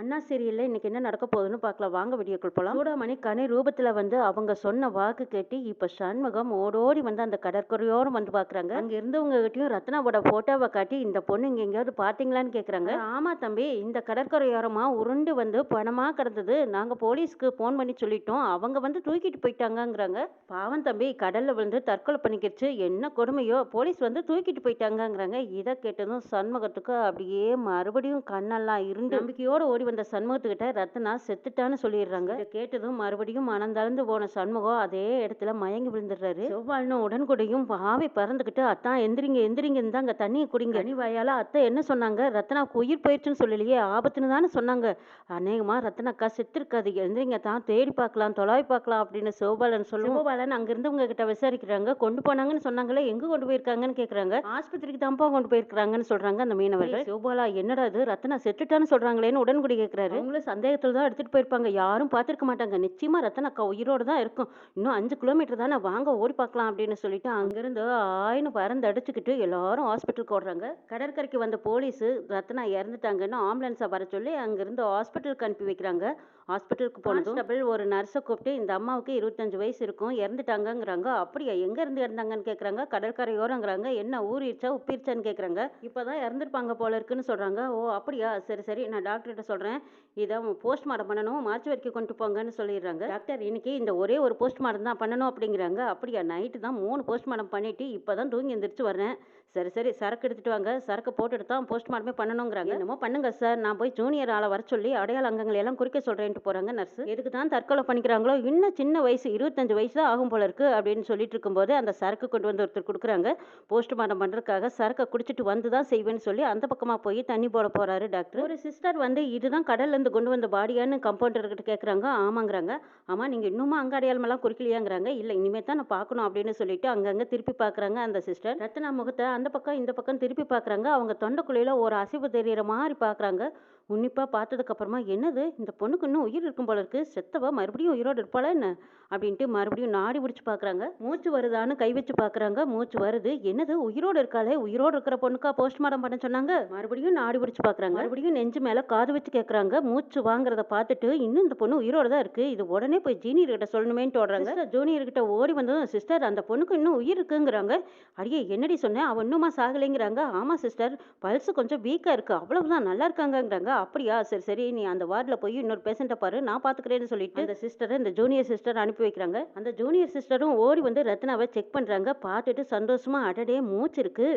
அண்ணா சீரியல்ல இன்னைக்கு என்ன நடக்க போகுதுன்னு பார்க்கலாம். வாங்க வீடியோக்குள் போலாம். சூடாமணி கனி ரூபத்துல வந்து அவங்க சொன்ன வாக்கு கேட்டு இப்ப சண்முகம் ஓடோடி வந்து அந்த கடற்கரையோரம் வந்து பாக்குறாங்க. அங்க இருந்தவங்க கிட்டயும் ரத்னாவோட போட்டோவை காட்டி இந்த பொண்ணு இங்க எங்கேயாவது பாத்தீங்களான்னு கேக்குறாங்க. ஆமா தம்பி இந்த கடற்கரையோரமா உருண்டு வந்து பணமா கிடந்தது. நாங்க போலீஸ்க்கு போன் பண்ணி சொல்லிட்டோம். அவங்க வந்து தூக்கிட்டு போயிட்டாங்கங்கிறாங்க. பாவம் தம்பி கடல்ல விழுந்து தற்கொலை பண்ணிக்கிடுச்சு. என்ன கொடுமையோ? போலீஸ் வந்து தூக்கிட்டு போயிட்டாங்கங்கிறாங்க. இதை கேட்டதும் சண்முகத்துக்கு அப்படியே மறுபடியும் கண்ணெல்லாம் இருந்து நம்பிக்கையோட ஓடி வந்த சண்முகத்துக்கிட்ட ரத்னா செத்துட்டான்னு சொல்லிடுறாங்க. கேட்டதும் மறுபடியும் மனந்தளர்ந்து போன சண்முகம் அதே இடத்துல மயங்கி விழுந்துடுறாரு. செவ்வாழ்னும் உடன்கூடையும் பாவி பறந்துக்கிட்டு அத்தான் எந்திரிங்க எந்திரிங்க அங்க தண்ணியை குடிங்க. நீ வாயால அத்தை என்ன சொன்னாங்க? ரத்னா உயிர் போயிடுச்சுன்னு சொல்லலையே ஆபத்துன்னு தானே சொன்னாங்க. அநேகமா ரத்னாக்கா செத்துருக்காது. எந்திரிங்க தான் தேடி பார்க்கலாம் தொலாவி பார்க்கலாம் அப்படின்னு சிவபாலன் சொல்லுவோம் சிவபாலன் அங்க கிட்ட விசாரிக்கிறாங்க. கொண்டு போனாங்கன்னு சொன்னாங்களே எங்க கொண்டு போயிருக்காங்கன்னு கேக்குறாங்க. ஆஸ்பத்திரிக்கு தான்ப்பா கொண்டு போயிருக்காங்கன்னு சொல்றாங்க அந்த மீனவர்கள். சிவபாலா என்னடா இது? ரத்னா செத்துட்டான்னு சொல்றாங்களேன்னு உடன்குடி கேக்குறாரு. அவங்களும் சந்தேகத்துல தான் எடுத்துட்டு போயிருப்பாங்க. யாரும் பார்த்துருக்க மாட்டாங்க. நிச்சயமா ரத்தன அக்கா உயிரோட தான் இருக்கும். இன்னும் அஞ்சு கிலோமீட்டர் தானே? வாங்க ஓடி பார்க்கலாம் அப்படின்னு சொல்லிட்டு அங்கிருந்து ஆயின்னு பறந்து அடிச்சுக்கிட்டு எல்லாரும் ஹாஸ்பிட்டலுக்கு ஓடுறாங்க. கடற்கரைக்கு வந்த போலீஸ் ரத்னா இறந்துட்டாங்கன்னு ஆம்புலன்ஸை வர சொல்லி அங்கிருந்து ஹாஸ்பிட்டலுக்கு அனுப்பி வைக்கிறாங்க. ஹாஸ்பிட்டலுக்கு போனதும் டபுள் ஒரு நர்ஸை கூப்பிட்டு இந்த அம்மாவுக்கு இருபத்தஞ்சு வயசு இருக்கும் இறந்துட்டாங்கங்கிறாங்க. அப்படியா எங்க இருந்து இறந்தாங்கன்னு கேட்குறாங்க கடற்கரையோரங்கிறாங்க. என்ன ஊறிடுச்சா உப்பிருச்சான்னு கேக்குறாங்க. இப்போதான் இறந்துருப்பாங்க போல இருக்குன்னு சொல்றாங்க. ஓ அப்படியா? சரி சரி. நான் டாக்டர்கிட்ட சொல்றேன். இதை போஸ்ட்மார்ட்டம் பண்ணணும். மார்ச் வரைக்கும் கொண்டு போங்கன்னு சொல்லிடுறாங்க. டாக்டர் இன்னைக்கு இந்த ஒரே ஒரு போஸ்ட்மார்ட்டம் தான் பண்ணணும் அப்படிங்கிறாங்க. அப்படியா நைட்டு தான் மூணு போஸ்ட்மார்ட்டம் பண்ணிட்டு இப்போதான் தூங்கி எந்திரிச்சு வரேன் சரி சரி. சரக்கு எடுத்துட்டு வாங்க. சரக்கு போட்டுட்டு தான் போஸ்ட்மார்ட்டமே பண்ணணுங்கிறாங்க. என்னமோ பண்ணுங்க சார். நான் போய் ஜூனியர் ஆளை வர சொல்லி அடையாள அங்கங்களை எல்லாம் குறிக்க சொல்றேன்ட்டு போறாங்க நர்ஸ் எதுக்கு தான் தற்கொலை பண்ணிக்கிறாங்களோ இன்னும் சின்ன வயசு இருபத்தஞ்சு வயசு தான் ஆகும் போல இருக்கு அப்படின்னு சொல்லிட்டு இருக்கும்போது அந்த சரக்கு கொண்டு வந்து ஒருத்தர் கொடுக்குறாங்க. போஸ்ட்மார்ட்டம் பண்றதுக்காக சரக்கை குடிச்சிட்டு வந்து தான் செய்வேன்னு சொல்லி அந்த பக்கமா போய் தண்ணி போட போறாரு டாக்டர். ஒரு சிஸ்டர் வந்து இதுதான் கடல்ல இருந்து கொண்டு வந்த பாடியான்னு கம்பவுண்டர்கிட்ட கேட்குறாங்க ஆமாங்கிறாங்க. ஆமா நீங்க இன்னுமா அங்க அடையாளமெல்லாம் குறிக்கலையாங்கிறாங்க இல்ல இனிமே தான் நான் பார்க்கணும் அப்படின்னு சொல்லிட்டு அங்கங்க திருப்பி பார்க்குறாங்க அந்த சிஸ்டர் ரத்னா முகத்தை அந்த பக்கம் இந்த பக்கம் திருப்பி பார்க்குறாங்க அவங்க தொண்டைக்குள்ளையில் ஒரு அசைவு தெரியற மாதிரி பார்க்குறாங்க உன்னிப்பா பார்த்ததுக்கு அப்புறமா என்னது? இந்த பொண்ணுக்கு இன்னும் உயிர் இருக்கும் போல இருக்கு. செத்தவ மறுபடியும் உயிரோடு இருப்பாளா என்ன? அப்படின்ட்டு மறுபடியும் நாடி பிடிச்சு பார்க்கறாங்க மூச்சு வருதான்னு கை வச்சு பார்க்கறாங்க மூச்சு வருது. என்னது? உயிரோடு இருக்காளே. உயிரோடு இருக்கிற பொண்ணுக்கா போஸ்ட்மார்ட்டம் பண்ண சொன்னாங்க? மறுபடியும் நாடி பிடிச்சு பார்க்கறாங்க மறுபடியும் நெஞ்சு மேல காது வச்சு கேட்கறாங்க மூச்சு வாங்குறத பார்த்துட்டு இன்னும் இந்த பொண்ணு உயிரோட தான் இருக்கு. இது உடனே போய் ஜூனியர் கிட்ட சொல்லணுமேன்ட்டு ஓடுறாங்க ஜூனியர் கிட்ட ஓடி வந்ததும் சிஸ்டர் அந்த பொண்ணுக்கு இன்னும் உயிர் இருக்குங்கிறாங்க. அடியே என்னடி சொன்னேன் அவ இன்னுமா சாகலைங்கிறாங்க. ஆமா சிஸ்டர். பல்ஸ் கொஞ்சம் வீக்கா இருக்கு. அவ்வளவுதான். நல்லா இருக்காங்கங்கிறாங்க. அப்படியா? சரி சரி நீ அந்த வார்டில் போய் இன்னொரு பேஷண்ட்டை பாரு நான் பார்த்துக்கிறேன்னு சொல்லிட்டு அந்த சிஸ்டரை இந்த ஜூனியர் சிஸ்டர் அனுப்பி வைக்கிறாங்க. அந்த ஜூனியர் சிஸ்டரும் ஓடி வந்து ரத்னாவை செக் பண்றாங்க. பார்த்துட்டு சந்தோஷமா அடடே மூச்சு இருக்கு.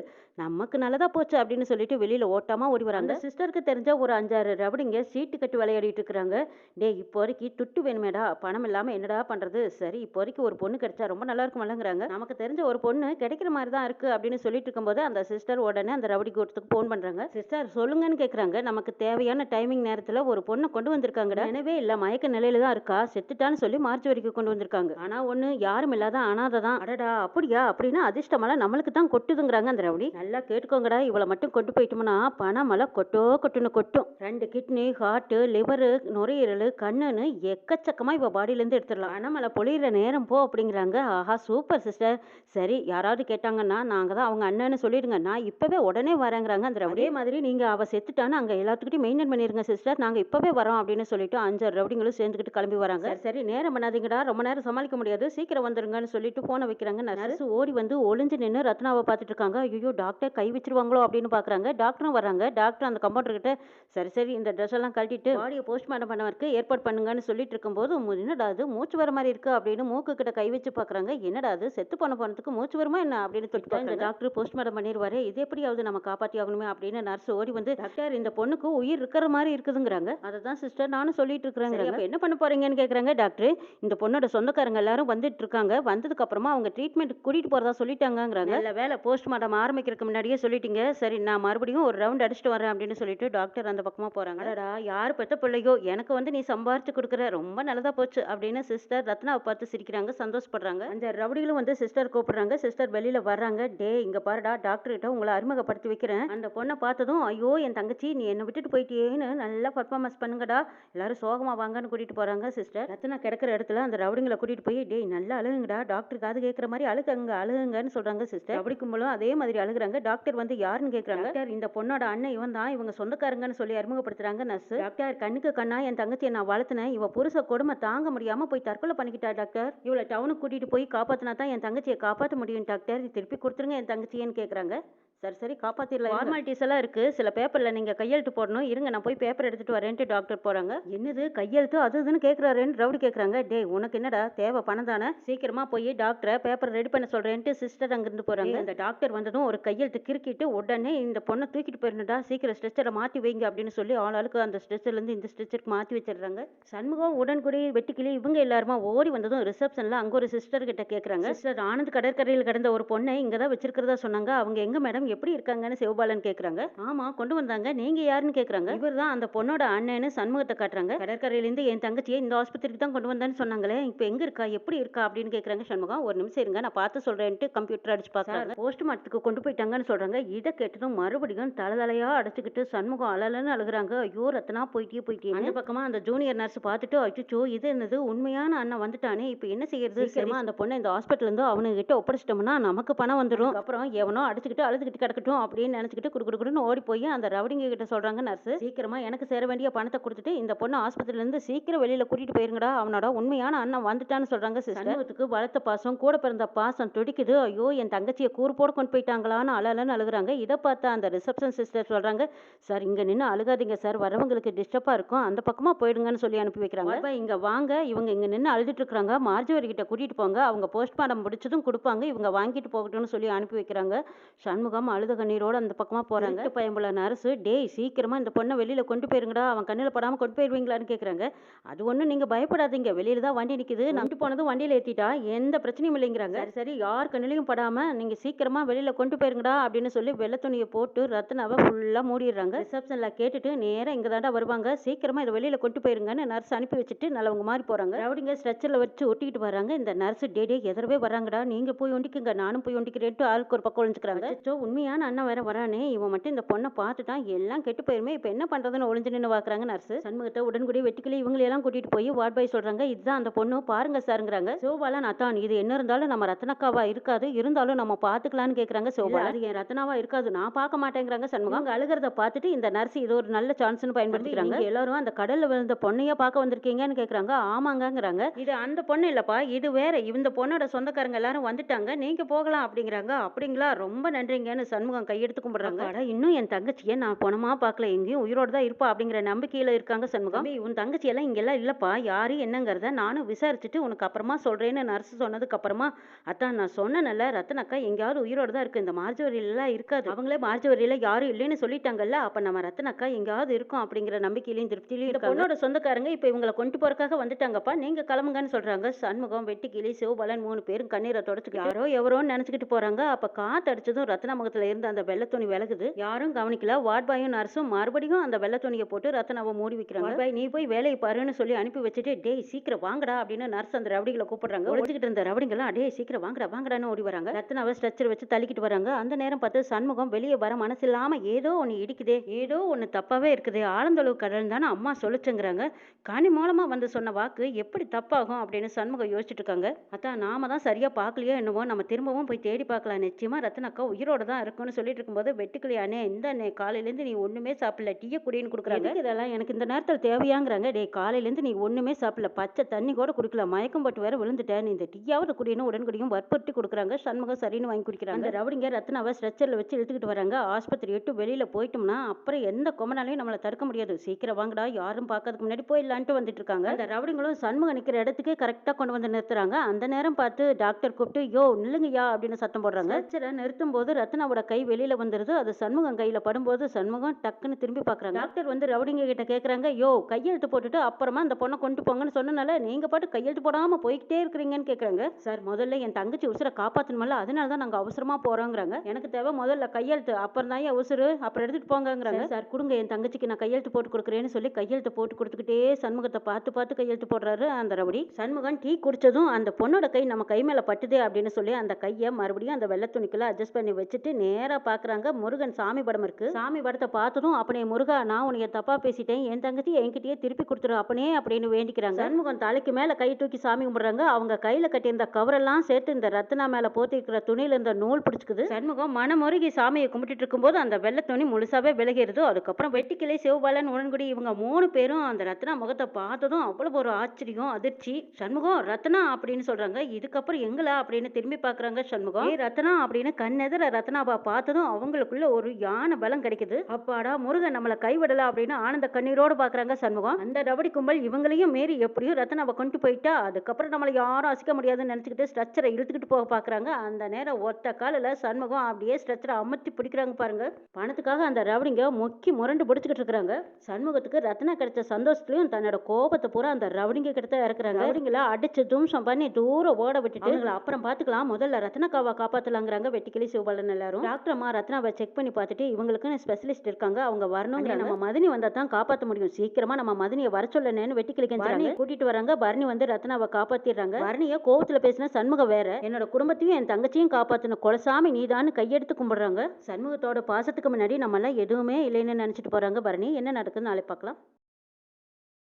நமக்கு நல்லதா போச்சு அப்படின்னு சொல்லிட்டு வெளியில ஓட்டாம ஓடி வராங்க. அந்த சிஸ்டருக்கு தெரிஞ்ச ஒரு அஞ்சாறு ரபடிங்க சீட்டு கட்டி விளையாடிட்டு இருக்கிறாங்க. டேய் இப்போதைக்கு துட்டு வேணுமேடா பணம் இல்லாம என்னடா பண்றது? சரி இப்போதைக்கு ஒரு பொண்ணு கிடைச்சா ரொம்ப நல்லா இருக்குமல்லங்கிறாங்க. நமக்கு தெரிஞ்ச ஒரு பொண்ணு கிடைக்கிற மாதிரி தான் இருக்கு அப்படின்னு சொல்லிட்டு இருக்கும்போது அந்த சிஸ்டர் உடனே அந்த ரபடி கூட்டத்துக்கு ஃபோன் பண்றாங்க. சிஸ்டர் சொல்லுங்கன்னு கேக்குறாங்க. நமக்கு தேவையான டைமிங் நேரத்துல ஒரு பொண்ணை கொண்டு வந்திருக்காங்கடா. எனவே இல்ல மயக்க நிலையில தான் இருக்கா. செத்துட்டான்னு சொல்லி மார்ச் வரைக்கும் கொண்டு வந்திருக்காங்க. ஆனா ஒண்ணு யாரும் இல்லாத அனாதை தான் அடடா அப்படியா? அப்படின்னா அதிர்ஷ்டமெல்லாம் நம்மளுக்கு தான் கொட்டுதுங்கிறாங்க அந்த ரவுடி. நல்லா கேட்டுக்கோங்கடா இவளை மட்டும் கொண்டு போயிட்டோம்னா பணமெல்லாம் கொட்டோ கொட்டுன்னு கொட்டும். ரெண்டு கிட்னி ஹார்ட் லிவரு நுரையீரல் கண்ணுன்னு எக்கச்சக்கமா இவ பாடியில இருந்து எடுத்துடலாம். பணமலை பொழியிற நேரம் போ அப்படிங்கிறாங்க. ஆஹா சூப்பர் சிஸ்டர் சரி யாராவது கேட்டாங்கன்னா நாங்க தான் அவங்க அண்ணன்னு சொல்லிடுங்க. நான் இப்பவே உடனே வரேங்கிறாங்க அந்த ரவுடி. அதே மாதிரி நீங்க அவ செத்துட்டான்னு அங்க எல்லாத்துக்கிட்டையும் மெயின் மெயின்டைன் பண்ணிருங்க சிஸ்டர் நாங்க இப்பவே வரோம் அப்படின்னு சொல்லிட்டு அஞ்சாறு ரவுடிங்களும் சேர்ந்துக்கிட்டு கிளம்பி வராங்க. சரி, நேரம் பண்ணாதீங்கடா. ரொம்ப நேரம் சமாளிக்க முடியாது. சீக்கிரம் வந்துருங்கன்னு சொல்லிட்டு போனை வைக்கிறாங்க. நர்ஸ் ஓடி வந்து ஒளிஞ்சு நின்று ரத்னாவை பார்த்துட்டு இருக்காங்க. ஐயோ டாக்டர் கை வச்சிருவாங்களோ அப்படின்னு பாக்குறாங்க டாக்டரும் வராங்க டாக்டர் அந்த கம்பவுண்டர் கிட்ட சரி சரி. இந்த ட்ரெஸ் எல்லாம் கழட்டிட்டு பாடியை போஸ்ட்மார்ட்டம் பண்ணவருக்கு ஏற்பாடு பண்ணுங்கன்னு சொல்லிட்டு இருக்கும்போது "மு- என்னடா அது மூச்சு வர மாதிரி இருக்கு அப்படின்னு மூக்கு கிட்ட கை வச்சு பாக்குறாங்க என்னடா அது செத்து போன போனதுக்கு மூச்சு வருமா என்ன? அப்படின்னு தொட்டு இந்த டாக்டர் போஸ்ட்மார்ட்டம் பண்ணிடுவாரு இது எப்படியாவது நம்ம காப்பாத்தி ஆகணுமே அப்படின்னு நர்ஸ் ஓடி வந்து டாக்டர் இந்த பொண்ணுக்கு உயிர் இருக்கிற மாதிரி இருக்குதுங்கிறாங்க. அதை தான் சிஸ்டர் நானும் சொல்லிட்டு இருக்கிறேங்க என்ன பண்ண போறீங்கன்னு கேக்குறாங்க? டாக்டர் இந்த பொண்ணோட சொந்தக்காரங்க எல்லாரும் வந்துட்டு இருக்காங்க வந்ததுக்கு அப்புறமா அவங்க ட்ரீட்மெண்ட் கூட்டிட்டு போறதா சொல்லிட்டாங்கங்கிறாங்க. நல்ல வேலை போஸ்ட்மார்ட்டம் ஆரம்பிக்கிறதுக்கு முன்னாடியே சொல்லிட்டீங்க. சரி நான் மறுபடியும் ஒரு ரவுண்ட் அடிச்சுட்டு வரேன் அப்படின்னு சொல்லிட்டு டாக்டர் அந்த பக்கமா போறாங்க. அடடா யார் பெத்த பிள்ளையோ? எனக்கு வந்து நீ சம்பாரிச்சு கொடுக்குற. ரொம்ப நல்லதா போச்சு அப்படின்னு சிஸ்டர் ரத்னாவை பார்த்து சிரிக்கிறாங்க சந்தோஷப்படுறாங்க. அந்த ரவுடிகளும் வந்து சிஸ்டர் கூப்பிடுறாங்க. சிஸ்டர் வெளியில வர்றாங்க. டே இங்க பாருடா டாக்டர் கிட்ட உங்களை அறிமுகப்படுத்தி வைக்கிறேன். அந்த பொண்ணை பார்த்ததும் ஐயோ என் தங்கச்சி நீ என்னை விட்டுட்டு போயிட்டியே? ஏன்னு நல்லா பர்ஃபார்மன்ஸ் பண்ணுங்கடா. எல்லாரும் சோகமாக வாங்கன்னு கூட்டிட்டு போகிறாங்க சிஸ்டர் ரத்னா கிடக்கிற இடத்துல அந்த ரவுடிங்களை கூட்டிட்டு போய் டேய் நல்லா அழுகுங்கடா. டாக்டருக்கு அது கேட்குற மாதிரி அழுகுங்க அழுகுங்கன்னு சொல்கிறாங்க சிஸ்டர் அப்படி கும்பலும் அதே மாதிரி அழுகுறாங்க. டாக்டர் வந்து யாருன்னு கேட்குறாங்க டாக்டர் இந்த பொண்ணோட அண்ணன் இவன் தான் இவங்க சொந்தக்காரங்கன்னு சொல்லி அறிமுகப்படுத்துறாங்க நர்ஸ் டாக்டர் கண்ணுக்கு கண்ணா என் தங்கச்சியை நான் வளர்த்தினேன். இவ புருஷ கொடுமை தாங்க முடியாமல் போய் தற்கொலை பண்ணிக்கிட்டா டாக்டர் இவளை டவுனுக்கு கூட்டிட்டு போய் காப்பாற்றினா தான் என் தங்கச்சியை காப்பாற்ற முடியும் டாக்டர் திருப்பி கொடுத்துருங்க என் தங்கச்சியன்னு கேட்குறாங்க சரி சரி காப்பாத்திடலாம் ஃபார்மாலிட்டிஸ் எல்லாம் இருக்கு. சில பேப்பர்ல நீங்க கையெழுத்து போடணும். இருங்க நான் போய் பேப்பர் எடுத்துட்டு வரேன்ட்டு டாக்டர் போறாங்க. என்னது? கையெழுத்து? அது இதுன்னு கேக்குறாருன்னு ரவுடி கேக்குறாங்க. டேய் உனக்கு என்னடா? தேவை பணம் தானே? சீக்கிரமா போய் டாக்டரை பேப்பர் ரெடி பண்ண சொல்றேன்ட்டு சிஸ்டர் அங்கிருந்து போறாங்க. இந்த டாக்டர் வந்ததும் ஒரு கையெழுத்து கிறுக்கிட்டு உடனே இந்த பொண்ணை தூக்கிட்டு போயிருந்தா சீக்கிரம் ஸ்ட்ரெச்சரை மாத்தி வைங்க அப்படின்னு சொல்லி ஆள் ஆளுக்கு அந்த ஸ்ட்ரெச்சர்ல இருந்து இந்த ஸ்ட்ரெச்சருக்கு மாத்தி வச்சிடுறாங்க. சண்முகம் உடன்குடி வெட்டுக்கிளி இவங்க எல்லாருமா ஓடி வந்ததும் ரிசப்ஷன்ல அங்க ஒரு சிஸ்டர் கிட்ட கேக்குறாங்க. சிஸ்டர் ஆனந்த் கடற்கரையில் கிடந்த ஒரு பொண்ணை இங்க தான் வச்சிருக்கிறதா சொன்னாங்க. அவங்க எங்க மேடம் எப்படி இருக்காங்கன்னு சிவபாலன் கேக்குறாங்க. ஆமா கொண்டு வந்தாங்க. நீங்க யாருன்னு கேக்குறாங்க. இவர் தான் அந்த பொண்ணோட அண்ணன்னு சண்முகத்தை காட்டுறாங்க. கடற்கரையில இருந்து என் தங்கச்சியை இந்த ஆஸ்பத்திரிக்கு தான் கொண்டு வந்தான்னு சொன்னாங்களே இப்போ எங்க இருக்கா? எப்படி இருக்கா? அப்படின்னு கேக்குறாங்க சண்முகம் ஒரு நிமிஷம் இருங்க நான் பார்த்து சொல்றேன்ட்டு கம்ப்யூட்டர் அடிச்சு பார்க்கறாங்க. போஸ்ட்மார்ட்டத்துக்கு கொண்டு போயிட்டாங்கன்னு சொல்றாங்க. இதை கேட்டதும் மறுபடியும் தலதலையா அடைச்சுக்கிட்டு சண்முகம் அலலன்னு அழுகுறாங்க. ஐயோ ரத்னா போயிட்டே போயிட்டே அந்த பக்கமா அந்த ஜூனியர் நர்ஸ் பார்த்துட்டு அச்சோ இது என்னது? உண்மையான அண்ணன் வந்துட்டானே. இப்போ என்ன செய்யறது? சீக்கிரமா அந்த பொண்ணை இந்த ஹாஸ்பிட்டல் இருந்து அவனுங்க கிட்ட ஒப்படைச்சிட்டோம்னா நமக்கு பணம் வந்துடும் அப்புறம் எவனோ அடிச்சுக்கிட்டு அழுதுகிட்டு கிடக்கட்டும் அப்படின்னு நினைச்சுக்கிட்டு குடுக்குடுன்னு ஓடி போய் அந்த ரவுடிங்க கிட்ட சொல்றாங்க நர்ஸ் சீக்கிரமா எனக்கு சேர வேண்டிய பணத்தை கொடுத்துட்டு இந்த பொண்ணு ஆஸ்பத்திரியில இருந்து சீக்கிரம் வெளியில கூட்டிட்டு போயிருங்கடா. அவனோட உண்மையான அண்ணன் வந்துட்டான்னு சொல்றாங்க சிஸ்டர் வளர்த்த பாசம் கூட பிறந்த பாசம் துடிக்குது. ஐயோ என் தங்கச்சியை கூறு போட கொண்டு போயிட்டாங்களான்னு அழலன்னு அழுகுறாங்க. இதை பார்த்தா அந்த ரிசப்ஷன் சிஸ்டர் சொல்றாங்க சார் இங்க நின்று அழுகாதீங்க சார் வரவங்களுக்கு டிஸ்டர்பா இருக்கும். அந்த பக்கமா போயிடுங்கன்னு சொல்லி அனுப்பி வைக்கிறாங்க. அப்ப இங்க வாங்க. இவங்க இங்க நின்று அழுதுட்டு இருக்காங்க. மார்ஜவரி கிட்ட கூட்டிட்டு போங்க. அவங்க போஸ்ட்மார்ட்டம் முடிச்சதும் கொடுப்பாங்க. இவங்க வாங்கிட்டு போகட்டும்னு சொல்லி அனுப்பி வைக்கிறாங்க. சண்முகம் அழுத கண்ணீரோட அந்த பக்கமா போறாங்க. பயம்புல நர்ஸ் டேய் சீக்கிரமா இந்த பொண்ணை வெளியில கொண்டு போயிருங்கடா அவன் கண்ணில் படாம கொண்டு போயிருவீங்களான்னு கேக்குறாங்க. அது ஒண்ணும் நீங்க பயப்படாதீங்க. வெளியில தான் வண்டி நிக்குது. நம்பிட்டு போனதும் வண்டியில ஏத்திட்டா எந்த பிரச்சனையும் இல்லைங்கிறாங்க. சரி சரி. யார் கண்ணிலையும் படாம நீங்க சீக்கிரமா வெளியில கொண்டு போயிருங்கடா அப்படின்னு சொல்லி வெள்ளை துணியை போட்டு ரத்னாவை ஃபுல்லா மூடிடுறாங்க. ரிசப்ஷன்ல கேட்டுட்டு நேரா இங்க தாண்டா வருவாங்க. சீக்கிரமா இதை வெளியில கொண்டு போயிருங்கன்னு நர்ஸ் அனுப்பி வச்சுட்டு நல்லவங்க மாதிரி போறாங்க. ரவுடிங்க ஸ்ட்ரெச்சர்ல வச்சு ஒட்டிக்கிட்டு வராங்க. இந்த நர்ஸ் டேடே எதிரவே வராங்கடா நீங்க போய் ஒண்டிக்குங்க. நானும் போய் ஒண்டிக்கிறேன்ட்டு ஆளுக்கு ஒரு பக்கம் ஒழிஞ்சுக்கிறாங்க அச்சோ உண்மையான அண்ணன் வேற வரானே. இவன் மட்டும் இந்த பொண்ணை பார்த்துட்டான். எல்லாம் கெட்டு போயிருமே. இப்போ என்ன பண்றதுன்னு ஒளிஞ்சு நின்று பாக்குறாங்க நர்ஸ் சண்முகத்தை உடன்குடி வெட்டிக்கிளி இவங்களையெல்லாம் கூட்டிட்டு போய் வார்ட் பாய் சொல்றாங்க. இதுதான் அந்த பொண்ணு. பாருங்க சாருங்கிறாங்க சிவபாலன் அத்தான் இது என்ன இருந்தாலும் நம்ம ரத்னக்காவா இருக்காது. இருந்தாலும் நம்ம பாத்துக்கலாம்னு கேக்குறாங்க சிவபாலன் அது என் ரத்னாவா இருக்காது. நான் பார்க்க மாட்டேங்கிறாங்க சண்முகம். அவங்க அழுகிறத பார்த்துட்டு இந்த நர்ஸ் இது ஒரு நல்ல சான்ஸ்னு பயன்படுத்திக்கிறாங்க. எல்லாரும் அந்த கடல்ல விழுந்த பொண்ணையா பார்க்க வந்திருக்கீங்கன்னு கேக்குறாங்க. ஆமாங்கங்கிறாங்க. இது அந்த பொண்ணு இல்லப்பா. இது வேற. இந்த பொண்ணோட சொந்தக்காரங்க எல்லாரும் வந்துட்டாங்க. நீங்க போகலாம் அப்படிங்கிறாங்க. அப்படிங்களா. ரொம்ப நன்றிங்கன்னு சண்முகம் கையெடுத்து கும்பிடுறாங்க? அட இன்னும் என் தங்கச்சியை நான் பணமா பார்க்கல. எங்கேயும் உயிரோட தான் இருப்பா அப்படிங்கிற நம்பிக்கையில இருக்காங்க சண்முகம். உன் தங்கச்சி எல்லாம் இங்கெல்லாம் இல்லப்பா. யாரு என்னங்கிறத நானும் விசாரிச்சுட்டு உனக்கு அப்புறமா சொல்றேன்னு நர்ஸ் சொன்னதுக்கு அப்புறமா அதான் நான் சொன்னேன்ல ரத்தனக்கா எங்கேயாவது உயிரோட தான் இருக்கு. இந்த மார்ஜவரியிலாம் இருக்காது. அவங்களே மார்ஜவரியில யாரும் இல்லைன்னு சொல்லிட்டாங்கல்ல. அப்ப நம்ம ரத்தனக்கா எங்கேயாவது இருக்கும் அப்படிங்கிற நம்பிக்கையிலையும் திருப்தியிலையும் பொண்ணோட சொந்தக்காரங்க இப்ப இவங்களை கொண்டு போறதுக்காக வந்துட்டாங்கப்பா. நீங்க கிளம்புங்கன்னு சொல்றாங்க. சண்முகம் வெட்டிக்கிளி சிவபாலன் மூணு பேரும் கண்ணீரை தொடச்சுக்கிட்டு யாரோ எவரோன்னு நினைச்சுக்கிட்டு போறாங்க. அப்ப காத்து அடிச்சதும் ரத்னமுகத்துல இருந்த அந்த வெள்ளை துணி விலகுது. யாரும் கவனிக்கல. வார்ட் பாயும் நர்ஸும் மறுபடியும் அந்த வெள்ளை துணியை போட்டு ரத்னாவை மூடி வைக்கிறாங்க. பாய் நீ போய் வேலையை பாருன்னு சொல்லி அனுப்பி வச்சுட்டு டேய் சீக்கிரம் வாங்கடா அப்படின்னு நர்ஸ் அந்த ரவுடிகளை கூப்பிடுறாங்க. ஒழிச்சுக்கிட்டு இருந்த ரவுடிங்கெல்லாம் டேய் சீக்கிரம் வாங்கடா வாங்கடான்னு ஓடி வராங்க. ரத்னாவை ஸ்ட்ரெச்சர் வச்சு தள்ளிக்கிட்டு வராங்க. அந்த நேரம் பார்த்து சண்முகம் வெளியே வர மனசு இல்லாம ஏதோ ஒண்ணு இடிக்குதே. ஏதோ ஒண்ணு தப்பாவே இருக்குதே. ஆழந்தளவு கடல் தானே அம்மா சொல்லுச்சுங்கிறாங்க. கனி மூலமா வந்து சொன்ன வாக்கு எப்படி தப்பாகும் அப்படின்னு சண்முகம் யோசிச்சுட்டு இருக்காங்க. அதான் நாம தான் சரியா பார்க்கலையோ என்னவோ நம்ம திரும்பவும் போய் தேடி பார்க்கலாம். நிச்சயமா ரத்னக்கா உயிரோட தான் இருக்கும்னு சொல்லிட்டு இருக்கும்போது வெட்டுக்கிளி அண்ணே இந்த அண்ணே காலையிலேருந்து நீ ஒண்ணுமே சாப்பிடல டீய குடின்னு கொடுக்குறாங்க. இதெல்லாம்? எனக்கு இந்த நேரத்தில் தேவையாங்கிறாங்க. டேய் காலையிலேருந்து நீ ஒண்ணுமே சாப்பிடல பச்சை தண்ணி கூட குடிக்கல மயக்கம் போட்டு வேற விழுந்துட்டேன் நீ இந்த டீயாவது குடின்னு உடன்குடியும் வற்புறுத்தி கொடுக்குறாங்க சண்முகம் சரின்னு வாங்கி குடிக்கிறாங்க. அந்த ரவுடிங்க ரத்னாவை ஸ்ட்ரெச்சர்ல வச்சு இழுத்துக்கிட்டு வராங்க. ஆஸ்பத்திரி விட்டு வெளியில போயிட்டோம்னா அப்புறம் எந்த கொமனாலையும் நம்மளை தடுக்க முடியாது. சீக்கிரம் வாங்கடா யாரும் பார்க்கறதுக்கு முன்னாடி போயிடலான்ட்டு வந்துட்டு இருக்காங்க அந்த ரவுடிங்களும் சண்முகம் நிக்கிற இடத்துக்கு கரெக்டா கொண்டு வந்து நிறுத்துறாங்க. அந்த நேரம் பார்த்து டாக்டர் கூப்பிட்டு யோ நில்லுங்கய்யா அப்படின்னு சத்தம் போடுறாங்க. ஸ்ட்ரெச்சரை நிறுத்தும் போது ரத்னாவோட கை வெளியில வந்துருது. அது சண்முகம் கையில படும்போது சண்முகம் டக்குன்னு திரும்பி பார்க்கறாங்க டாக்டர் வந்து ரவுடிங்க கிட்ட கேக்குறாங்க யோ கையெழுத்து போட்டுட்டு அப்புறமா அந்த பொண்ணை கொண்டு போங்கன்னு சொன்னனால நீங்க பாட்டு கையெழுத்து போடாம போய்கிட்டே இருக்கிறீங்கன்னு கேக்குறாங்க. சார் முதல்ல என் தங்கச்சி உசுரை காப்பாத்தணுமல்ல அதனால தான் நாங்க அவசரமா போறோங்கிறாங்க. எனக்கு தேவை முதல்ல கையெழுத்து அப்புறம் தான் உசுறு அப்புறம் எடுத்துட்டு போங்கங்கிறாங்க. சார் கொடுங்க என் தங்கச்சிக்கு நான் கையெழுத்து போட்டு கொடுக்குறேன்னு சொல்லி கையெழுத்து போட்டு கொடுத்துக்கிட்டே சண்முகத்தை பார்த்து பார்த்து கையெழுத்து போடுறாரு அந்த ரவுடி. சண்முகம் டீ குடிச்சதும் அந்த பொண்ணோட கை நம்ம கை மேல பட்டுதே அப்படின்னு சொல்லி அந்த கையை மறுபடியும் அந்த வெள்ளை துணிக்குள்ள அட்ஜஸ்ட் பண்ணி வச்சுட்டு நேரா பாக்குறாங்க. முருகன் சாமி படம் இருக்கு. சாமி படத்தை பார்த்ததும் அப்பனே முருகா நான் உன்னைய தப்பா பேசிட்டேன். என் தங்கச்சி என்கிட்டயே திருப்பி கொடுத்துரு அப்பனே அப்படின்னு வேண்டிக்கிறாங்க. சண்முகம் தலைக்கு மேல கை தூக்கி சாமி கும்பிடுறாங்க. அவங்க கையில கட்டியிருந்த கவரெல்லாம் சேர்த்து இந்த ரத்னா மேல போத்தி இருக்கிற துணியில இருந்த நூல் பிடிச்சிக்குது. சண்முகம் மனமுருகி சாமியை கும்பிட்டுட்டு இருக்கும்போது அந்த வெள்ளை துணி முழுசாவே விலகிருது. அதுக்கப்புறம் வெட்டிக்கிளை சிவபாலன் உடன்குடி இவங்க மூணு பேரும் அந்த ரத்னா முகத்தை பார்த்ததும் அவ்வளவு ஒரு ஆச்சரியம் அதிர்ச்சி. சண்முகம் ரத்னா அப்படின்னு சொல்றாங்க. இதுக்கப்புறம் எங்களா? அப்படின்னு திரும்பி பாக்குறாங்க சண்முகம். ரத்னா அப்படின்னு கண்ணெதிர ரத்னாபா பார்த்ததும் அவங்களுக்குள்ள ஒரு யானை பலம் கிடைக்குது. அப்பாடா முருகன் நம்மள கைவிடல அப்படின்னு ஆனந்த கண்ணீரோடு பாக்குறாங்க சண்முகம். அந்த ரவடி கும்பல் இவங்களையும் மீறி எப்படியும் ரத்னாவை கொண்டு போயிட்டா அதுக்கப்புறம் நம்மளை யாரும் அசிக்க முடியாதுன்னு நினைச்சுக்கிட்டு ஸ்ட்ரக்சரை இழுத்துக்கிட்டு போக பாக்குறாங்க அந்த நேரம் ஒத்த காலில் சண்முகம் அப்படியே ஸ்ட்ரக்சரை அமர்த்தி பிடிக்கிறாங்க பாருங்க. பணத்துக்காக அந்த ரவடிங்க முக்கி முரண்டு பிடிச்சிக்கிட்டு இருக்கிறாங்க. சண்முகத்துக்கு ரத்னா கிடைச்ச சந்தோஷத்துலயும் தன்னோட கோபத்தை பூரா அந்த ரவடிங்க கிட்ட இறக்குறாங்க. ரவடிங்களை அடிச்சு தும்சம் பண்ணி தூரம் ஓட விட்டுட்டு அப்புறம் பாத்துக்கலாம் முதல்ல ரத்னக்காவை காப்பாத்தலாங்கிறாங்க வெட்டிக்கிளி சிவபாலன் எல்லாரும். டாக்டர் அம்மா ரத்னாவை செக் பண்ணி பார்த்துட்டு இவங்களுக்குன்னு ஸ்பெஷலிஸ்ட் இருக்காங்க. அவங்க வரணுங்கிற நம்ம மதினி வந்தா தான் காப்பாத்த முடியும். சீக்கிரமா நம்ம மதினியை வர சொல்லணும்னு வெட்டிக்கிளி பரணியை கூட்டிட்டு வராங்க. பரணி வந்து ரத்னாவை காப்பாத்திடுறாங்க. பரணிய கோவத்துல பேசின சண்முகம் வேற. என்னோட குடும்பத்தையும் என் தங்கச்சியும் காப்பாத்தின கொலசாமி நீதான்னு கையெடுத்து கும்பிடுறாங்க. சண்முகத்தோட பாசத்துக்கு முன்னாடி நம்ம எல்லாம் எதுவுமே இல்லைன்னு நினைச்சிட்டு போறாங்க பரணி. என்ன நடக்குதுன்னு நாளை பார்க்கலாம்.